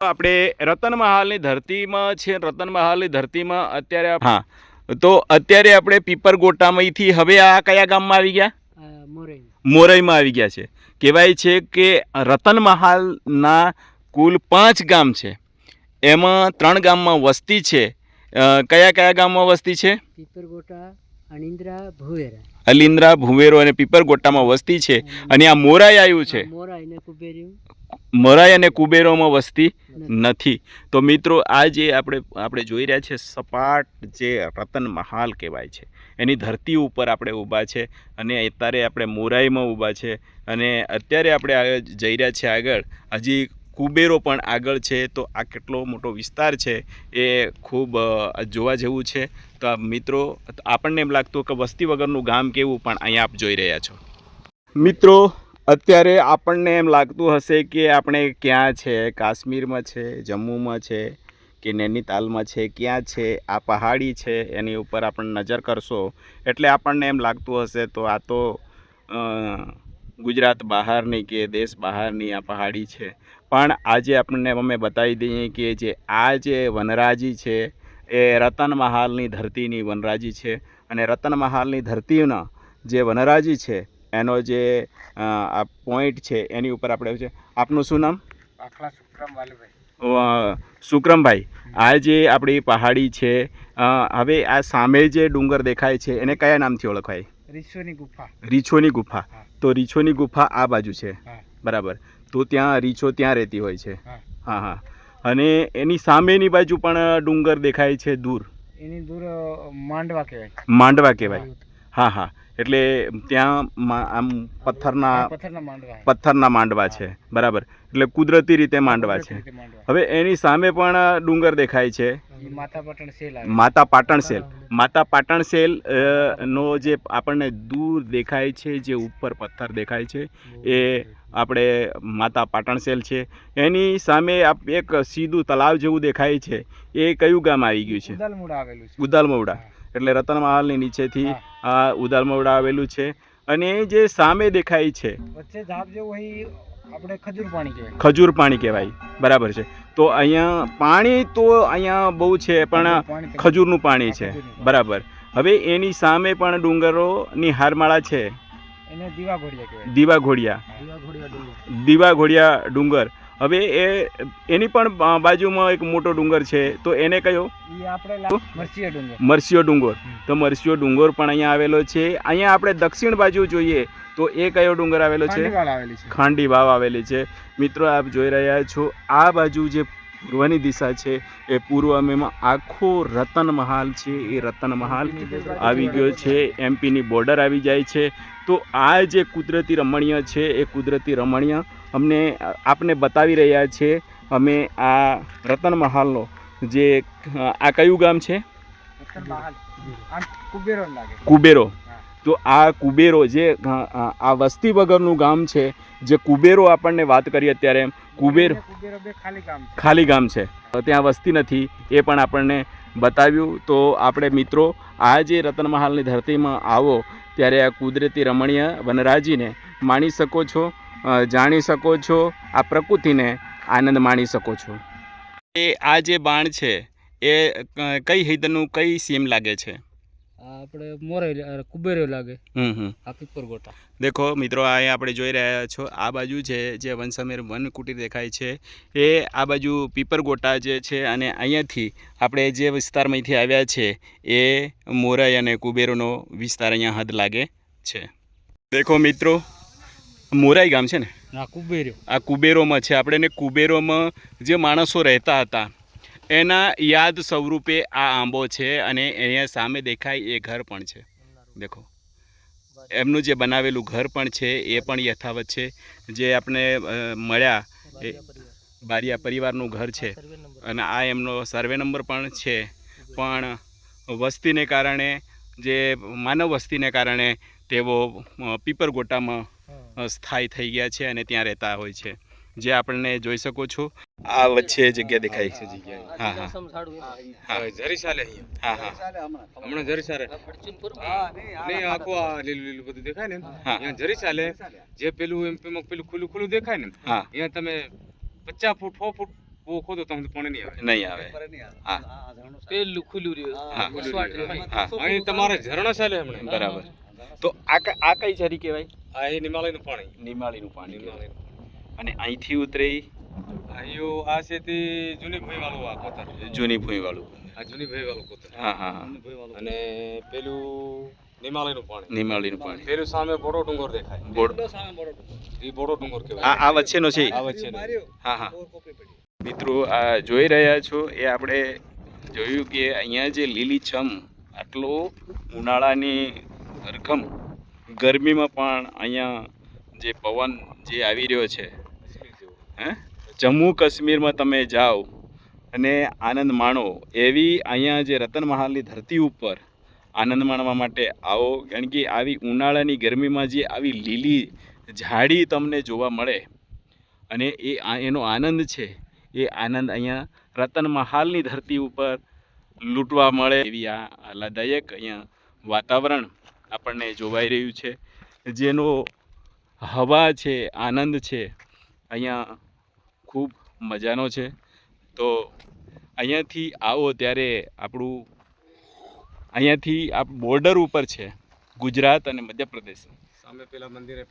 આપણે રતનમહાલની ધરતીમાં છે રતનમહાલની ધરતીમાં અત્યારે હા. તો અત્યારે આપણે પીપરગોટામાંથી હવે આ કયા ગામમાં આવી ગયા? મોરઈ મોરઈમાં આવી ગયા છે. કહેવાય છે કે રતનમહાલના કુલ પાંચ ગામ છે. એમાં ત્રણ ગામમાં વસ્તી છે. કયા કયા ગામમાં વસ્તી છે? પીપરગોટા અણિંદ્રા ભુવેરા. અલિન્દ્રા ભુવેરો અને પીપરગોટામાં વસ્તી છે. અને આ મોરાઈ આવ્યું છે. કુબેર્યું મોરાઈ અને કુબેરોમાં વસ્તી નથી. તો મિત્રો આ જે આપણે આપણે જોઈ રહ્યા છે સપાટ જે રતન મહાલ કહેવાય છે. એની ધરતી ઉપર આપણે ઊભા છે અને અત્યારે આપણે મોરાઈમાં ઊભા છે અને અત્યારે આપણે જઈ રહ્યા છીએ આગળ. હજી કુબેરો પણ આગળ છે તો આ કેટલો મોટો વિસ્તાર છે એ ખૂબ જોવા જેવું છે. તો મિત્રો આપણને એમ લાગતું કે વસ્તી વગરનું ગામ કેવું પણ અહીંયા આપ જોઈ રહ્યા છો. મિત્રો અત્યારે આપણને એમ લાગતું હશે કે આપણે ક્યાં છે? કાશ્મીરમાં છે, જમ્મુમાં છે કે નૈનીતાલમાં છે? ક્યાં છે? આ પહાડી છે, એની ઉપર આપણે નજર કરશો એટલે આપણને એમ લાગતું હશે તો આ તો ગુજરાત બહારની કે દેશ બહારની આ પહાડી છે. પણ આજે આપણને અમે બતાવી દઈએ કે જે આ જે વનરાજી છે એ રતન મહાલની ધરતીની વનરાજી છે. અને રતન મહાલની ધરતીના જે વનરાજી છે એનો જે આ પોઈન્ટ છે એની ઉપર આપણે છે આપનું શું નામ? આખલા સુખરામ વાલભાઈ સુક્રમભાઈ. આ જે આપણી પહાડી છે હવે આ સામે જે ડુંગર દેખાય છે એને કયા નામથી ઓળખાય? રીછોની ગુફા. રીછોની ગુફા. તો રીછોની ગુફા આ બાજુ છે. બરાબર. તો ત્યાં રીછો ત્યાં રહેતી હોય છે. હા. હા હા. અને એની સામેની બાજુ પણ ડુંગર દેખાય છે દૂર. એની દૂર માંડવા કહેવાય. માંડવા કહેવાય. હા હા. એટલે ત્યાં મા- આમ પથ્થરના પથ્થરના માંડવા છે. બરાબર. એટલે કુદરતી રીતે માંડવા છે. હવે એની સામે પણ ડુંગર દેખાય છે. માતા પટણ સેલ માતા પાટણ સેલ. નો જે આપણને દૂર દેખાય છે જે ઉપર પથ્થર દેખાય છે એ આપણે માતા પાટણ સેલ છે. એની સામે એક સીધું તલાવ જેવું દેખાય છે. એ કયું ગામ આવી ગયું છે? ઉદાલમવડા એટલે રતનમહાલની નીચેથી આ ઉદાલમવડા આવેલું છે. અને જે સામે દેખાય છે વચ્ચે ઝાપ જેવું આપણે ખજૂર પાણી કહેવાય. ખજૂર પાણી કહેવાય. બરાબર છે. તો અહીંયા પાણી તો અહીંયા બહુ છે પણ ખજૂરનું પાણી છે. બરાબર. હવે એની સામે પણ ડુંગરોની હારમાળા છે. એને દીવા ઘોડિયા દીવા ઘોડિયા દીવા ઘોડિયા ડુંગર. હવે એ એની પણ બાજુમાં એક મોટો ડુંગર છે તો એને કયો? મરસિયો ડુંગર. તો મરસિયો ડુંગર પણ અહીંયા આવેલો છે. અહીંયા આપણે દક્ષિણ બાજુ જોઈએ તો એ કયો ડુંગર આવેલો છે? છે. ખાંડી વાવ આવેલી છે. મિત્રો આપ જોઈ રહ્યા છો આ બાજુ જે પૂર્વની દિશા છે એ પૂર્વમાં આખો રતન મહાલ છે. એ રતન મહાલ આવી ગયો છે. એમપીની બોર્ડર આવી જાય છે. તો આ જે કુદરતી રમણીય છે એ કુદરતી રમણીય અમને આપને બતાવી રહ્યા છે અમે આ રતન મહાલનો જે આ કયું ગામ છે? કુબેરો. તો આ કુબેરો જે આ વસ્તી વગરનું ગામ છે જે કુબેરો આપણને વાત કરીએ અત્યારે એમ કુબેર ખાલી ગામ છે. ત્યાં વસ્તી નથી એ પણ આપણને બતાવ્યું. તો આપણે મિત્રો આ જે રતનમહાલની ધરતીમાં આવો ત્યારે આ કુદરતી રમણીય વનરાજીને માણી શકો છો. જાણી શકો છો આ પ્રકૃતિને આનંદ માણી શકો છો. એ આ જે બાણ છે એ કઈ હિદનું કઈ સીમ લાગે છે? આપણે મોરે કુબેરો લાગે. હમ હમ. આ પીપર ગોટા. દેખો મિત્રો અહીંયા આપણે જોઈ રહ્યા છો આ બાજુ છે જે વનસમેર વન કુટીર દેખાય છે એ આ બાજુ પીપર ગોટા જે છે અને અહીંયાથી આપણે જે વિસ્તારમાંથી આવ્યા છે એ મોરાઈ અને કુબેરોનો વિસ્તાર અહીંયા હદ લાગે છે. દેખો મિત્રો મોરાઈ ગામ છે ને? આ કુબેરો. આ કુબેરોમાં છે. આપણે એને કુબેરોમાં જે માણસો રહેતા હતા એના યાદ સ્વરૂપે આ આંબો છે અને અહીંયા સામે દેખાય એ ઘર પણ છે. દેખો. એમનું જે બનાવેલું ઘર પણ છે એ પણ યથાવત છે. જે આપણે મળ્યા એ બારિયા પરિવારનું ઘર છે. અને આ એમનો સર્વે નંબર પણ છે. પણ વસ્તીને કારણે જે માનવ વસ્તીને કારણે તેઓ પીપરગોટામાં સ્થાયી થઈ ગયા છે અને ત્યાં રહેતા હોય છે. જે આપણને જોઈ શકો છો. આ વચ્ચે જગ્યા દેખાય છે. હા હા. હા. જરી હા હા. હમણાં જરી નહીં આખું આ લીલું લીલું બધું દેખાય ને અહીંયા જરી ચાલે જે પેલું એમ પેલું ખુલ્લું ખુલ્લું દેખાય ને હા. અહીંયા તમે પચાસ ફૂટ છ ફૂટ ખોદો ત્યાં પાણી નહીં આવે. નહીં આવે. હા. પેલું ખુલ્લું રહ્યું. હા. હા. અહીં તમારે ઝરણા ચાલે હમણાં. બરાબર. તો આ ક- આ કઈ ઝરી કહેવાય? આ એ નિમાલયનું પાણી. નિમાળીનું પાણી કહેવાય. અને અહીંથી ઉતરે? અહીંયો આ છે તે જૂની ભૂઈ વાળું આ કોતર. જૂની ભૂઈ વાળું આ જૂની ભૂઈ વાળું કોતર. હા હા હા. અને પેલું નિમાલયનું પાણી. નિમાળીનું પાણી. પેલું સામે બોડો ડુંગર દેખાય. બોર્ડ એ બોડો ડુંગર. આ કહેવાય. આ વચ્ચેનો છે આ વચ્ચે હા હા. મિત્રો આ જોઈ રહ્યા છો એ આપણે જોયું કે અહીંયા જે લીલીછમ આટલો ઉનાળાની રકમ ગરમીમાં પણ અહીંયા જે પવન જે આવી રહ્યો છે, હે? જમ્મુ કાશ્મીરમાં તમે જાઓ અને આનંદ માણો. એવી અહીંયા જે રતન મહાલની ધરતી ઉપર આનંદ માણવા માટે આવો. કારણ કે આવી ઉનાળાની ગરમીમાં જે આવી લીલી ઝાડી તમને જોવા મળે અને એ એનો આનંદ છે, એ આનંદ અહીંયા રતન મહાલની ધરતી ઉપર લૂંટવા મળે એવી આ આહલાદાયક અહીંયા વાતાવરણ આપણને જોવાઈ રહ્યું છે. જેનો હવા છે, આનંદ છે, અહીંયા ખૂબ મજાનો છે. તો અહીંયાથી આવો ત્યારે આપણું અહીંયાથી આ બોર્ડર ઉપર છે, ગુજરાત અને મધ્યપ્રદેશ. સામે પેલા મંદિરે